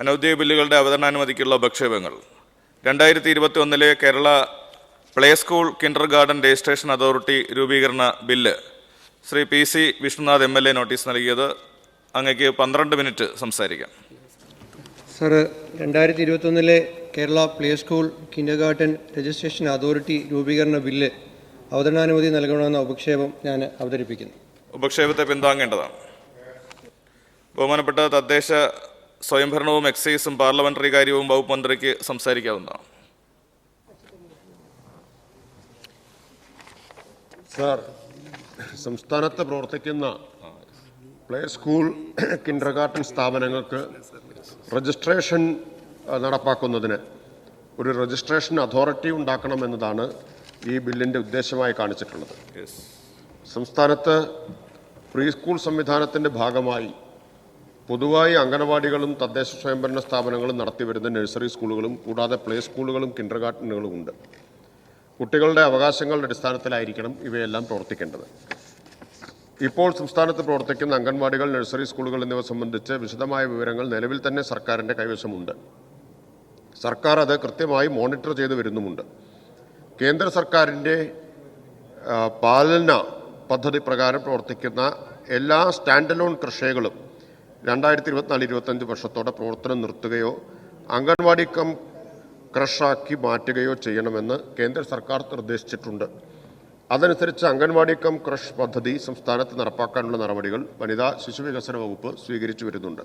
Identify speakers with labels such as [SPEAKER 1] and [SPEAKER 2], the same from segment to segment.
[SPEAKER 1] അനൗദ്യോഗിക ബില്ലുകളുടെ അവതരണാനുമതിക്കുള്ള ഉപക്ഷേപങ്ങൾ. രണ്ടായിരത്തി ഇരുപത്തി ഒന്നിലെ Kerala play school kindergarten registration authority രൂപീകരണ bill. Shri P C Vishnunath M L A notice നൽകിയത്. അങ്ങേക്ക് പന്ത്രണ്ട് മിനിറ്റ് സംസാരിക്കാം.
[SPEAKER 2] സാറ് രണ്ടായിരത്തി ഇരുപത്തൊന്നിലെ Kerala play school kindergarten registration authority രൂപീകരണ ബില്ല് അവതരണാനുമതി നൽകണമെന്ന ഉപക്ഷേപം ഞാൻ അവതരിപ്പിക്കുന്നു.
[SPEAKER 1] ഉപക്ഷേപത്തെ പിന്താങ്ങേണ്ടതാണ്. ബഹുമാനപ്പെട്ട തദ്ദേശ സ്വയംഭരണവും എക്സൈസും പാർലമെന്ററി കാര്യവും വകുപ്പ് മന്ത്രിക്ക് സംസാരിക്കാവുന്നതാണ്.
[SPEAKER 3] സാർ സംസ്ഥാനത്ത് പ്രവർത്തിക്കുന്ന പ്ലേ സ്കൂൾ കിൻഡർ ഗാർട്ടൻ സ്ഥാപനങ്ങൾക്ക് രജിസ്ട്രേഷൻ നടപ്പാക്കുന്നതിന് ഒരു രജിസ്ട്രേഷൻ അതോറിറ്റി ഉണ്ടാക്കണമെന്നതാണ് ഈ ബില്ലിന്റെ ഉദ്ദേശമായി കാണിച്ചിട്ടുള്ളത്. സംസ്ഥാനത്ത് പ്രീ സ്കൂൾ സംവിധാനത്തിന്റെ ഭാഗമായി പൊതുവായി അംഗനവാടികളും തദ്ദേശ സ്വയംഭരണ സ്ഥാപനങ്ങളും നടത്തിവരുന്ന നഴ്സറി സ്കൂളുകളും കൂടാതെ പ്ലേ സ്കൂളുകളും കിൻഡർ ഗാർഡനുകളും ഉണ്ട് കുട്ടികളുടെ അവകാശങ്ങളുടെ അടിസ്ഥാനത്തിലായിരിക്കണം ഇവയെല്ലാം പ്രവർത്തിക്കേണ്ടത്. ഇപ്പോൾ സംസ്ഥാനത്ത് പ്രവർത്തിക്കുന്ന അംഗൻവാടികൾ നഴ്സറി സ്കൂളുകൾ എന്നിവ സംബന്ധിച്ച് വിശദമായ വിവരങ്ങൾ നിലവിൽ തന്നെ സർക്കാരിന്റെ കൈവശമുണ്ട്. സർക്കാർ അത് കൃത്യമായി മോണിറ്റർ ചെയ്തു വരുന്നുമുണ്ട്. കേന്ദ്ര സർക്കാരിന്റെ പാലന പദ്ധതി പ്രകാരം പ്രവർത്തിക്കുന്ന എല്ലാ സ്റ്റാൻഡ് അലോൺ കൃഷികളും രണ്ടായിരത്തി ഇരുപത്തിനാല് ഇരുപത്തഞ്ച് വർഷത്തോടെ പ്രവർത്തനം നിർത്തുകയോ അംഗൻവാടി കം ക്രഷാക്കി മാറ്റുകയോ ചെയ്യണമെന്ന് കേന്ദ്ര സർക്കാർ നിർദ്ദേശിച്ചിട്ടുണ്ട്. അതനുസരിച്ച് അംഗൻവാടി കം ക്രഷ് പദ്ധതി സംസ്ഥാനത്ത് നടപ്പാക്കാനുള്ള നടപടികൾ വനിതാ ശിശു വികസന വകുപ്പ് സ്വീകരിച്ചു വരുന്നുണ്ട്.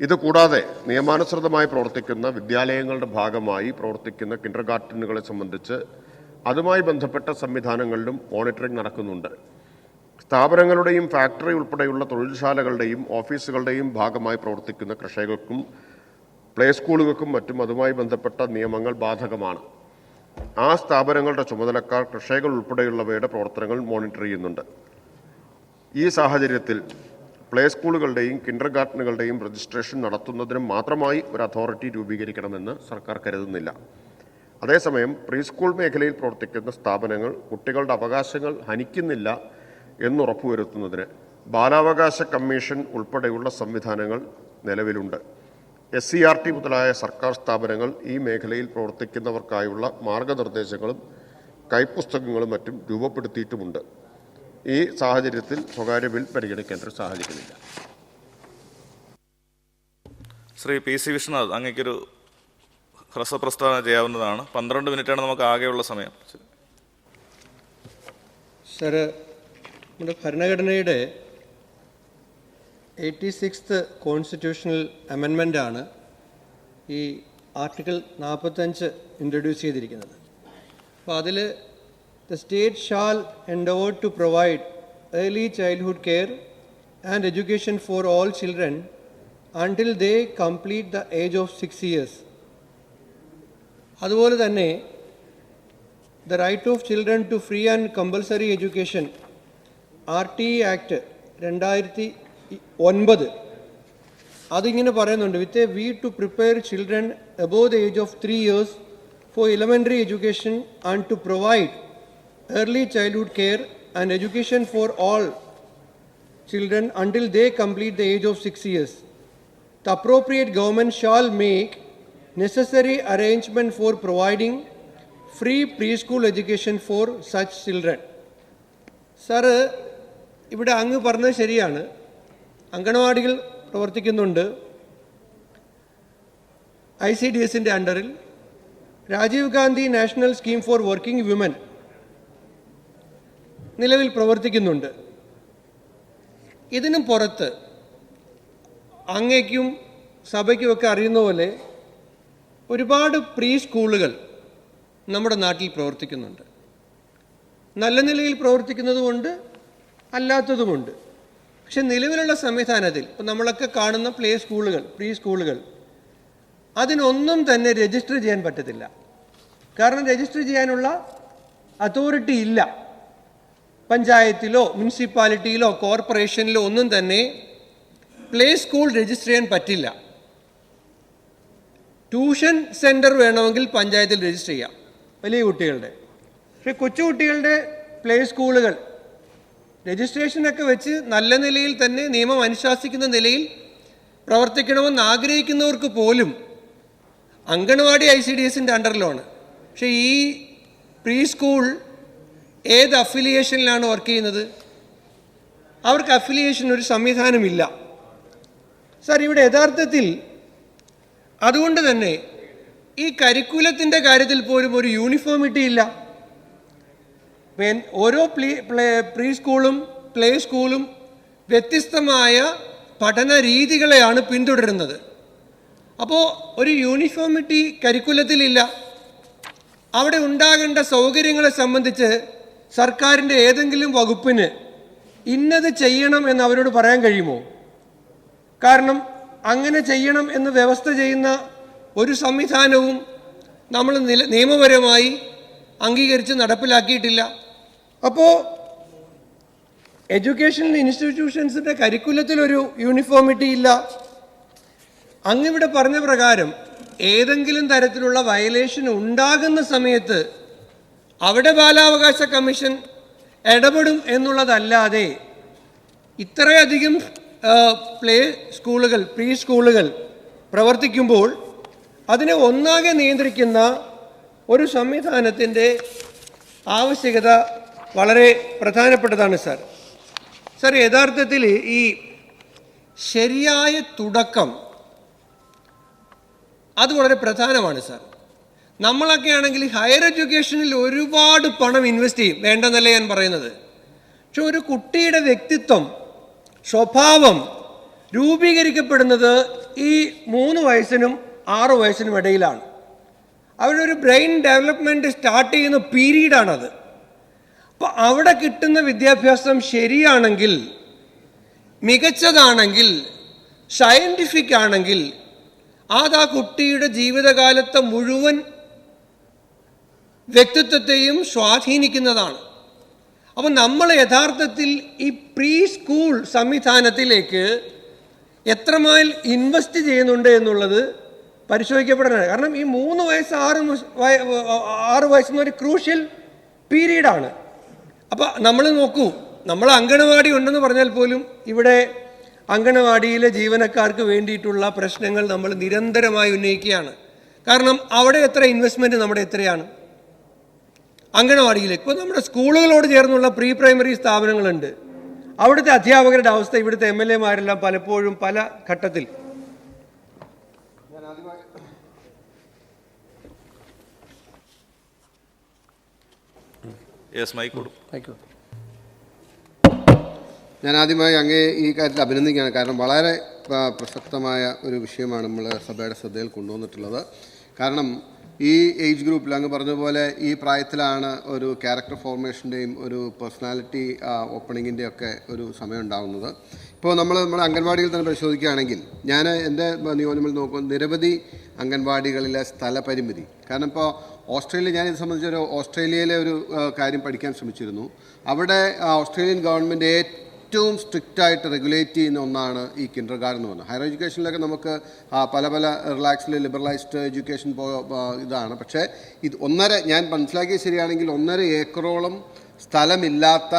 [SPEAKER 3] ഇതുകൂടാതെ നിയമാനുസൃതമായി പ്രവർത്തിക്കുന്ന വിദ്യാലയങ്ങളുടെ ഭാഗമായി പ്രവർത്തിക്കുന്ന കിൻഡർ ഗാർട്ടനുകളെ സംബന്ധിച്ച് അതുമായി ബന്ധപ്പെട്ട സംവിധാനങ്ങളിലും മോണിറ്ററിംഗ് നടക്കുന്നുണ്ട്. സ്ഥാപനങ്ങളുടെയും ഫാക്ടറി ഉൾപ്പെടെയുള്ള തൊഴിൽശാലകളുടെയും ഓഫീസുകളുടെയും ഭാഗമായി പ്രവർത്തിക്കുന്ന കർഷകർക്കും പ്ലേ സ്കൂളുകൾക്കും മറ്റും അതുമായി ബന്ധപ്പെട്ട നിയമങ്ങൾ ബാധകമാണ്. ആ സ്ഥാപനങ്ങളുടെ ചുമതലക്കാർ കർഷകർ ഉൾപ്പെടെയുള്ളവയുടെ പ്രവർത്തനങ്ങൾ മോണിറ്റർ ചെയ്യുന്നുണ്ട്. ഈ സാഹചര്യത്തിൽ പ്ലേ സ്കൂളുകളുടെയും കിൻഡർ ഗാർട്ടനുകളുടെയും രജിസ്ട്രേഷൻ നടത്തുന്നതിന് മാത്രമായി ഒരു അതോറിറ്റി രൂപീകരിക്കണമെന്ന് സർക്കാർ കരുതുന്നില്ല. അതേസമയം പ്രീ സ്കൂൾ മേഖലയിൽ പ്രവർത്തിക്കുന്ന സ്ഥാപനങ്ങൾ കുട്ടികളുടെ അവകാശങ്ങൾ ഹനിക്കുന്നില്ല എന്നുറപ്പുവരുത്തുന്നതിന് ബാലാവകാശ കമ്മീഷൻ ഉൾപ്പെടെയുള്ള സംവിധാനങ്ങൾ നിലവിലുണ്ട്. എസ് സി ആർ ടി മുതലായ സർക്കാർ സ്ഥാപനങ്ങൾ ഈ മേഖലയിൽ പ്രവർത്തിക്കുന്നവർക്കായുള്ള മാർഗനിർദ്ദേശങ്ങളും കൈപ്പുസ്തകങ്ങളും മറ്റും രൂപപ്പെടുത്തിയിട്ടുമുണ്ട്. ഈ സാഹചര്യത്തിൽ സ്വകാര്യ ബിൽ പരിഗണിക്കേണ്ട ഒരു സാഹചര്യമില്ല.
[SPEAKER 1] ശ്രീ പി സി വിശ്വനാഥ് അങ്ങേക്കൊരു ഹ്രസ്വപ്രസ്താവന ചെയ്യാവുന്നതാണ്. പന്ത്രണ്ട് മിനിറ്റാണ് നമുക്ക് ആകെയുള്ള സമയം.
[SPEAKER 2] സാറ് നമ്മുടെ ഭരണഘടനയുടെ എയ്റ്റി സിക്സ്ത് കോൺസ്റ്റിറ്റ്യൂഷണൽ അമെൻമെന്റാണ് ഈ ആർട്ടിക്കിൾ നാൽപ്പത്തഞ്ച് ഇൻട്രൊഡ്യൂസ് ചെയ്തിരിക്കുന്നത്. അപ്പോൾ അതിൽ the state shall endeavour to provide early childhood care and education for all children until they complete the age of six years അതുപോലെ തന്നെ the right of children to free and compulsory education R T act രണ്ടായിരത്തി ഒൻപത് അതിങ്ങനെ പറയുന്നുണ്ട് with a view to prepare children above the age of three years for elementary education and to provide early childhood care and education for all children until they complete the age of six years. The appropriate government shall make necessary arrangement for providing free preschool education for such children. Sir ഇവിടെ അങ്ങ് പറഞ്ഞത് ശരിയാണ്. അങ്കണവാടികൾ പ്രവർത്തിക്കുന്നുണ്ട് I C D എസിന്റെ അണ്ടറിൽ Rajiv Gandhi national scheme for working women നിലവിൽ പ്രവർത്തിക്കുന്നുണ്ട്. ഇതിനും പുറത്ത് അങ്ങയ്ക്കും സഭയ്ക്കുമൊക്കെ അറിയുന്ന പോലെ ഒരുപാട് പ്രീ സ്കൂളുകൾ നമ്മുടെ നാട്ടിൽ പ്രവർത്തിക്കുന്നുണ്ട്. നല്ല നിലയിൽ പ്രവർത്തിക്കുന്നതുമുണ്ട് അല്ലാത്തതുമുണ്ട്. പക്ഷെ നിലവിലുള്ള സംവിധാനത്തിൽ ഇപ്പം നമ്മളൊക്കെ കാണുന്ന പ്ലേ സ്കൂളുകൾ പ്രീ സ്കൂളുകൾ അതിനൊന്നും തന്നെ രജിസ്റ്റർ ചെയ്യാൻ പറ്റത്തില്ല. കാരണം രജിസ്റ്റർ ചെയ്യാനുള്ള അതോറിറ്റി ഇല്ല. പഞ്ചായത്തിലോ മുനിസിപ്പാലിറ്റിയിലോ കോർപ്പറേഷനിലോ ഒന്നും തന്നെ പ്ലേ സ്കൂൾ രജിസ്റ്റർ ചെയ്യാൻ പറ്റില്ല. ട്യൂഷൻ സെന്റർ വേണമെങ്കിൽ പഞ്ചായത്തിൽ രജിസ്റ്റർ ചെയ്യാം. വലിയ കുട്ടികളുടെ. പക്ഷേ കൊച്ചുകുട്ടികളുടെ പ്ലേ സ്കൂളുകൾ രജിസ്ട്രേഷനൊക്കെ വെച്ച് നല്ല നിലയിൽ തന്നെ നിയമം അനുശാസിക്കുന്ന നിലയിൽ പ്രവർത്തിക്കണമെന്ന് ആഗ്രഹിക്കുന്നവർക്ക് പോലും അങ്കണവാടി ഐ സി ഡി എസിന്റെ അണ്ടറിലാണ്. പക്ഷേ ഈ പ്രീ സ്കൂൾ ഏത് അഫിലിയേഷനിലാണ് വർക്ക് ചെയ്യുന്നത്? അവർക്ക് അഫിലിയേഷൻ ഒരു സംവിധാനമില്ല. സാർ ഇവിടെ യഥാർത്ഥത്തിൽ അതുകൊണ്ട് തന്നെ ഈ കരിക്കുലത്തിന്റെ കാര്യത്തിൽ പോലും ഒരു യൂണിഫോമിറ്റി ഇല്ല വെൻ- ഓരോ പ്ലീ പ്ലേ പ്രീ സ്കൂളും പ്ലേ സ്കൂളും വ്യത്യസ്തമായ പഠന രീതികളെയാണ് പിന്തുടരുന്നത്. അപ്പോൾ ഒരു യൂണിഫോമിറ്റി കരിക്കുലത്തിലില്ല. അവിടെ ഉണ്ടാകേണ്ട സൗകര്യങ്ങളെ സംബന്ധിച്ച് സർക്കാരിന്റെ ഏതെങ്കിലും വകുപ്പിന് ഇന്നത് ചെയ്യണം എന്ന് അവരോട് പറയാൻ കഴിയുമോ? കാരണം അങ്ങനെ ചെയ്യണം എന്ന് വ്യവസ്ഥ ചെയ്യുന്ന ഒരു സംവിധാനവും നമ്മൾ നിയമപരമായി അംഗീകരിച്ച് നടപ്പിലാക്കിയിട്ടില്ല. അപ്പോൾ എഡ്യൂക്കേഷൻ ഇൻസ്റ്റിറ്റ്യൂഷൻസിന്റെ കരിക്കുലത്തിലൊരു യൂണിഫോമിറ്റി ഇല്ല. അങ്ങിവിടെ പറഞ്ഞ പ്രകാരം ഏതെങ്കിലും തരത്തിലുള്ള വയലേഷൻ ഉണ്ടാകുന്ന സമയത്ത് അവിടെ ബാലാവകാശ കമ്മീഷൻ ഇടപെടും എന്നുള്ളതല്ലാതെ ഇത്രയധികം പ്ലേ സ്കൂളുകൾ പ്രീ സ്കൂളുകൾ പ്രവർത്തിക്കുമ്പോൾ അതിനെ ഒന്നാകെ നിയന്ത്രിക്കുന്ന ഒരു സംവിധാനത്തിന്റെ ആവശ്യകത വളരെ പ്രധാനപ്പെട്ടതാണ് സാർ. സാർ യഥാർത്ഥത്തിൽ ഈ ശരിയായ തുടക്കം അത് വളരെ പ്രധാനമാണ് സാർ. നമ്മളൊക്കെ ആണെങ്കിൽ ഹയർ എഡ്യൂക്കേഷനിൽ ഒരുപാട് പണം ഇൻവെസ്റ്റ് ചെയ്യും. വേണ്ടെന്നല്ല ഞാൻ പറയുന്നത്? പക്ഷെ ഒരു കുട്ടിയുടെ വ്യക്തിത്വം സ്വഭാവം രൂപീകരിക്കപ്പെടുന്നത് ഈ മൂന്ന് വയസ്സിനും ആറ് വയസ്സിനും ഇടയിലാണ്. അവരുടെ ഒരു ബ്രെയിൻ ഡെവലപ്മെന്റ് സ്റ്റാർട്ട് ചെയ്യുന്ന പീരീഡാണത്. അപ്പോൾ അവിടെ കിട്ടുന്ന വിദ്യാഭ്യാസം ശരിയാണെങ്കിൽ മികച്ചതാണെങ്കിൽ സയന്റിഫിക് ആണെങ്കിൽ അത് ആ കുട്ടിയുടെ ജീവിതകാലത്തെ മുഴുവൻ വ്യക്തിത്വത്തെയും സ്വാധീനിക്കുന്നതാണ്. അപ്പോൾ നമ്മൾ യഥാർത്ഥത്തിൽ ഈ പ്രീ സ്കൂൾ സംവിധാനത്തിലേക്ക് എത്രമായിൽ ഇൻവെസ്റ്റ് ചെയ്യുന്നുണ്ട് എന്നുള്ളത് പരിശോധിക്കപ്പെടാനാണ് കാരണം ഈ മൂന്ന് വയസ്സ് ആറ് ആറ് വയസ്സെന്നൊരു ക്രൂഷ്യൽ പീരീഡാണ് അപ്പോൾ നമ്മൾ നോക്കൂ നമ്മൾ അങ്കണവാടി ഉണ്ടെന്ന് പറഞ്ഞാൽ പോലും ഇവിടെ അങ്കണവാടിയിലെ ജീവനക്കാർക്ക് വേണ്ടിയിട്ടുള്ള പ്രശ്നങ്ങൾ നമ്മൾ നിരന്തരമായി ഉന്നയിക്കുകയാണ്. കാരണം അവിടെ എത്ര ഇൻവെസ്റ്റ്മെന്റ് നമ്മുടെ എത്രയാണ്? അങ്കണവാടിയിലേക്ക് ഇപ്പോൾ നമ്മുടെ സ്കൂളുകളോട് ചേർന്നുള്ള പ്രീ പ്രൈമറി സ്ഥാപനങ്ങളുണ്ട്. അവിടുത്തെ അധ്യാപകരുടെ അവസ്ഥ ഇവിടുത്തെ എം എൽ എമാരെല്ലാം പലപ്പോഴും പല ഘട്ടത്തിൽ
[SPEAKER 1] യെസ് മൈക്ക്
[SPEAKER 2] താങ്ക് യു
[SPEAKER 4] ഞാൻ ആദ്യമായി അങ്ങേ ഈ കാര്യത്തിൽ അഭിനന്ദിക്കുകയാണ്. കാരണം വളരെ പ്രസക്തമായ ഒരു വിഷയമാണ് നമ്മൾ സഭയുടെ ശ്രദ്ധയിൽ കൊണ്ടുവന്നിട്ടുള്ളത്. കാരണം ഈ ഏജ് ഗ്രൂപ്പിൽ അങ്ങ് പറഞ്ഞതുപോലെ പോലെ ഈ പ്രായത്തിലാണ് ഒരു ക്യാരക്ടർ ഫോർമേഷന്റെയും ഒരു പേഴ്സണാലിറ്റി ഓപ്പണിങ്ങിന്റെ ഒക്കെ ഒരു സമയം ഉണ്ടാകുന്നത് ഇപ്പോൾ നമ്മൾ നമ്മുടെ അംഗൻവാടിയിൽ തന്നെ പരിശോധിക്കുകയാണെങ്കിൽ ഞാൻ എന്റെ നിയോജനങ്ങൾ നോക്കുമ്പോൾ നിരവധി അംഗൻവാടികളിലെ സ്ഥലപരിമിതി. കാരണം ഇപ്പോൾ ഓസ്ട്രേലിയ ഞാൻ ഇത് സംബന്ധിച്ചൊരു ഓസ്ട്രേലിയയിലെ ഒരു കാര്യം പഠിക്കാൻ ശ്രമിച്ചിരുന്നു. അവിടെ ഓസ്ട്രേലിയൻ ഗവൺമെന്റ് ഏറ്റവും സ്ട്രിക്റ്റായിട്ട് റെഗുലേറ്റ് ചെയ്യുന്ന ഒന്നാണ് ഈ കിൻഡർ ഗാർഡൻ എന്ന് പറഞ്ഞത് ഹയർ എഡ്യൂക്കേഷനിലൊക്കെ നമുക്ക് പല പല റിലാക്സ്ഡ് ലിബറലൈസ്ഡ് എഡ്യൂക്കേഷൻ ഇതാണ്. പക്ഷേ ഇത് ഒന്നര ഞാൻ മനസ്സിലാക്കിയത് ശരിയാണെങ്കിൽ ഒന്നര ഏക്കറോളം സ്ഥലമില്ലാത്ത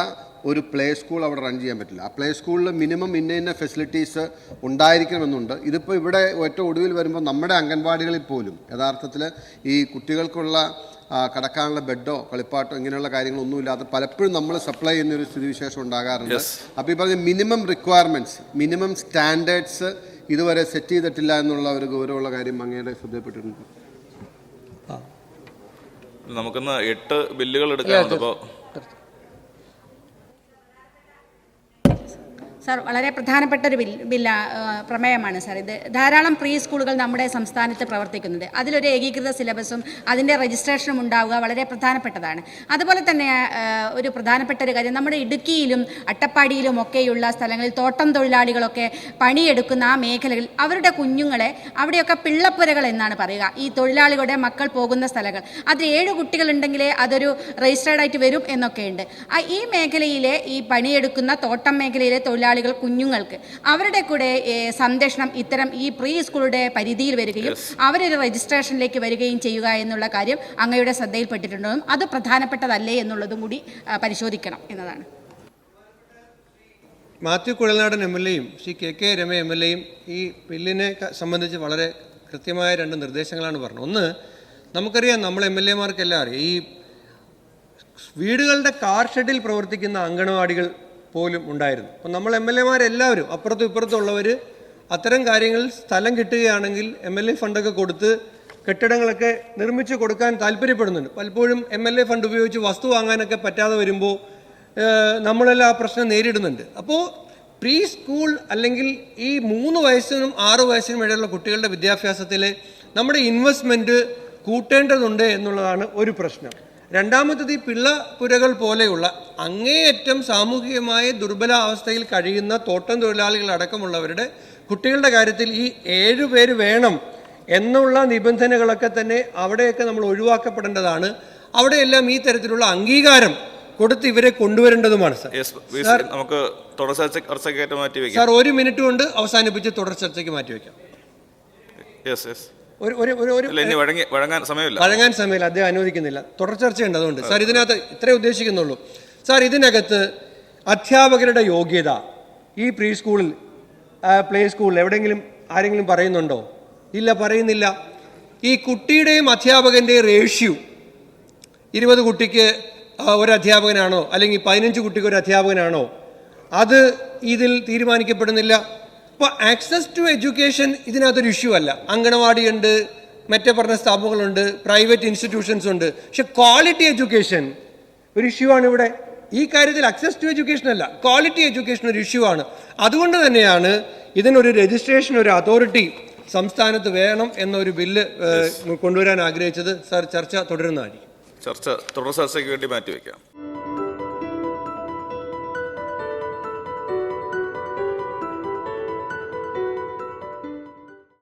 [SPEAKER 4] ഒരു പ്ലേ സ്കൂൾ അവിടെ റൺ ചെയ്യാൻ പറ്റില്ല. ആ പ്ലേ സ്കൂളിൽ മിനിമം ഇന്ന ഇന്ന ഫെസിലിറ്റീസ് ഉണ്ടായിരിക്കണമെന്നുണ്ട്. ഇതിപ്പോൾ ഇവിടെ ഏറ്റവും ഒടുവിൽ വരുമ്പോൾ നമ്മുടെ അംഗൻവാടികളിൽ പോലും യഥാർത്ഥത്തിൽ ഈ കുട്ടികൾക്കുള്ള കടക്കാനുള്ള ബെഡോ കളിപ്പാട്ടോ ഇങ്ങനെയുള്ള കാര്യങ്ങളൊന്നുമില്ലാതെ പലപ്പോഴും നമ്മൾ സപ്ലൈ ചെയ്യുന്ന ഒരു സ്ഥിതിവിശേഷം ഉണ്ടാകാറുണ്ട്.
[SPEAKER 1] Yes.
[SPEAKER 4] അപ്പോൾ ഈ പറഞ്ഞ മിനിമം റിക്വയർമെന്റ്സ് മിനിമം സ്റ്റാൻഡേർഡ്സ് ഇതുവരെ സെറ്റ് ചെയ്തിട്ടില്ല എന്നുള്ള ഒരു ഗൗരവമുള്ള കാര്യം അങ്ങയുടെ ശ്രദ്ധപ്പെട്ടിട്ടുണ്ട്
[SPEAKER 1] നമുക്കിന്ന് എട്ട് ബില്ലുകൾ എടുക്കാനുണ്ട് അപ്പോൾ
[SPEAKER 5] സാർ വളരെ പ്രധാനപ്പെട്ട ഒരു ബില്ല പ്രമേയമാണ് സാർ. ഇത് ധാരാളം പ്രീ സ്കൂളുകൾ നമ്മുടെ സംസ്ഥാനത്ത് പ്രവർത്തിക്കുന്നുണ്ട്. അതിലൊരു ഏകീകൃത സിലബസും അതിന്റെ രജിസ്ട്രേഷനും ഉണ്ടാവുക വളരെ പ്രധാനപ്പെട്ടതാണ്. അതുപോലെ തന്നെ ഒരു പ്രധാനപ്പെട്ട ഒരു കാര്യം നമ്മുടെ ഇടുക്കിയിലും അട്ടപ്പാടിയിലും ഒക്കെയുള്ള സ്ഥലങ്ങളിൽ തോട്ടം തൊഴിലാളികളൊക്കെ പണിയെടുക്കുന്ന ആ മേഖലകളിൽ അവരുടെ കുഞ്ഞുങ്ങളെ അവിടെയൊക്കെ പിള്ളപ്പുരകൾ എന്നാണ് പറയുക. ഈ തൊഴിലാളികളുടെ മക്കൾ പോകുന്ന സ്ഥലങ്ങൾ. അത് ഏഴ് കുട്ടികളുണ്ടെങ്കിലേ അതൊരു രജിസ്റ്റേർഡ് ആയിട്ട് വരും എന്നൊക്കെയുണ്ട്. ഈ മേഖലയിലെ ഈ പണിയെടുക്കുന്ന തോട്ടം മേഖലയിലെ തൊഴിലാളികൾ കുഞ്ഞുങ്ങൾക്ക് അവരുടെ കൂടെ സന്ദേശം സംരക്ഷണം ഇത്തരം ഈ പ്രീ സ്കൂളുടെ പരിധിയിൽ വരികയും അവരൊരു രജിസ്ട്രേഷനിലേക്ക് വരികയും ചെയ്യുക എന്നുള്ള കാര്യം അങ്ങയുടെ ശ്രദ്ധയിൽപ്പെട്ടിട്ടുണ്ടെന്നും അത് പ്രധാനപ്പെട്ടതല്ലേ എന്നുള്ളതും കൂടി പരിശോധിക്കണം എന്നതാണ്.
[SPEAKER 2] മാത്യു കുഴൽനാടൻ എം എൽ എയും Shri K K Rema M L എയും ഈ ബില്ലിനെ സംബന്ധിച്ച് വളരെ കൃത്യമായ രണ്ട് നിർദ്ദേശങ്ങളാണ് പറഞ്ഞത്. ഒന്ന് നമുക്കറിയാം നമ്മൾ എം എൽ എമാർക്കെല്ലാം അറിയാം. ഈ വീടുകളുടെ കാർ ഷെഡിൽ പ്രവർത്തിക്കുന്ന അങ്കണവാടികൾ പോലും ഉണ്ടായിരുന്നു. അപ്പോൾ നമ്മൾ എം എൽ എമാരെല്ലാവരും അപ്പുറത്തും ഇപ്പുറത്തുള്ളവർ അത്തരം കാര്യങ്ങളിൽ സ്ഥലം കിട്ടുകയാണെങ്കിൽ എം എൽ എ ഫണ്ടൊക്കെ കൊടുത്ത് കെട്ടിടങ്ങളൊക്കെ നിർമ്മിച്ച് കൊടുക്കാൻ താല്പര്യപ്പെടുന്നുണ്ട്. പലപ്പോഴും എം എൽ എ ഫണ്ട് ഉപയോഗിച്ച് വസ്തു വാങ്ങാനൊക്കെ പറ്റാതെ വരുമ്പോൾ നമ്മളെല്ലാം ആ പ്രശ്നം നേരിടുന്നുണ്ട്. അപ്പോൾ പ്രീ സ്കൂൾ അല്ലെങ്കിൽ ഈ മൂന്ന് വയസ്സിനും ആറു വയസ്സിനും ഇടയിലുള്ള കുട്ടികളുടെ വിദ്യാഭ്യാസത്തിൽ നമ്മുടെ ഇൻവെസ്റ്റ്മെന്റ് കൂട്ടേണ്ടതുണ്ട് എന്നുള്ളതാണ് ഒരു പ്രശ്നം. രണ്ടാമത്തത് ഈ പിള്ള പുരകൾ പോലെയുള്ള അങ്ങേയറ്റം സാമൂഹികമായ ദുർബലാവസ്ഥയിൽ കഴിയുന്ന തോട്ടം തൊഴിലാളികൾ അടക്കമുള്ളവരുടെ കുട്ടികളുടെ കാര്യത്തിൽ ഈ ഏഴു പേര് വേണം എന്നുള്ള നിബന്ധനകളൊക്കെ തന്നെ അവിടെയൊക്കെ നമ്മൾ ഒഴിവാക്കപ്പെടേണ്ടതാണ്. അവിടെയെല്ലാം ഈ തരത്തിലുള്ള അംഗീകാരം കൊടുത്ത് ഇവരെ കൊണ്ടുവരേണ്ടതുമാണ് സാർ.
[SPEAKER 1] നമുക്ക് തുടർ ചർച്ച മാറ്റി വെക്കാം
[SPEAKER 2] സാർ ഒരു മിനിറ്റ് കൊണ്ട് അവസാനിപ്പിച്ച് തുടർ ചർച്ചയ്ക്ക് മാറ്റിവെക്കാം.
[SPEAKER 1] യെസ് യെസ്
[SPEAKER 2] ഒരു ഒരു ഒരു ഒരു
[SPEAKER 1] വഴങ്ങാൻ സമയമില്ല.
[SPEAKER 2] വഴങ്ങാൻ സമയമില്ല. അദ്ദേഹം അനുവദിക്കുന്നില്ല. തുടർ ചർച്ചയുണ്ട് അതുകൊണ്ട് സാർ ഇതിനകത്ത് ഇത്രേ ഉദ്ദേശിക്കുന്നുള്ളൂ. സാർ ഇതിനകത്ത് അധ്യാപകരുടെ യോഗ്യത ഈ പ്രീ സ്കൂളിൽ പ്ലേ സ്കൂളിൽ എവിടെയെങ്കിലും ആരെങ്കിലും പറയുന്നുണ്ടോ? ഇല്ല പറയുന്നില്ല. ഈ കുട്ടിയുടെയും അധ്യാപകന്റെയും റേഷ്യോ ഇരുപത് കുട്ടിക്ക് ഒരു അധ്യാപകനാണോ? അല്ലെങ്കിൽ പതിനഞ്ച് കുട്ടിക്ക് ഒരു അധ്യാപകനാണോ? അത് ഇതിൽ തീരുമാനിക്കപ്പെടുന്നില്ല. അപ്പോൾ ആക്സസ് ടു എഡ്യൂക്കേഷൻ ഇതിനകത്തൊരു ഇഷ്യൂ അല്ല. അങ്കണവാടിയുണ്ട് മറ്റേ പറഞ്ഞ സ്ഥാപനങ്ങളുണ്ട് പ്രൈവറ്റ് ഇൻസ്റ്റിറ്റ്യൂഷൻസ് ഉണ്ട്. പക്ഷെ ക്വാളിറ്റി എഡ്യൂക്കേഷൻ ഒരു ഇഷ്യൂ ആണ് ഇവിടെ. ഈ കാര്യത്തിൽ അക്സസ് ടു എഡ്യൂക്കേഷൻ അല്ല. ക്വാളിറ്റി എഡ്യൂക്കേഷൻ ഒരു ഇഷ്യൂ ആണ്. അതുകൊണ്ട് തന്നെയാണ് ഇതിനൊരു രജിസ്ട്രേഷൻ ഒരു അതോറിറ്റി സംസ്ഥാനത്ത് വേണം എന്നൊരു ബില്ല് കൊണ്ടുവരാൻ ആഗ്രഹിച്ചത്. സാർ ചർച്ച തുടരുന്നതായിരിക്കും
[SPEAKER 1] ചർച്ച തുടർ ചർച്ചയ്ക്ക് വേണ്ടി മാറ്റി വെക്കാം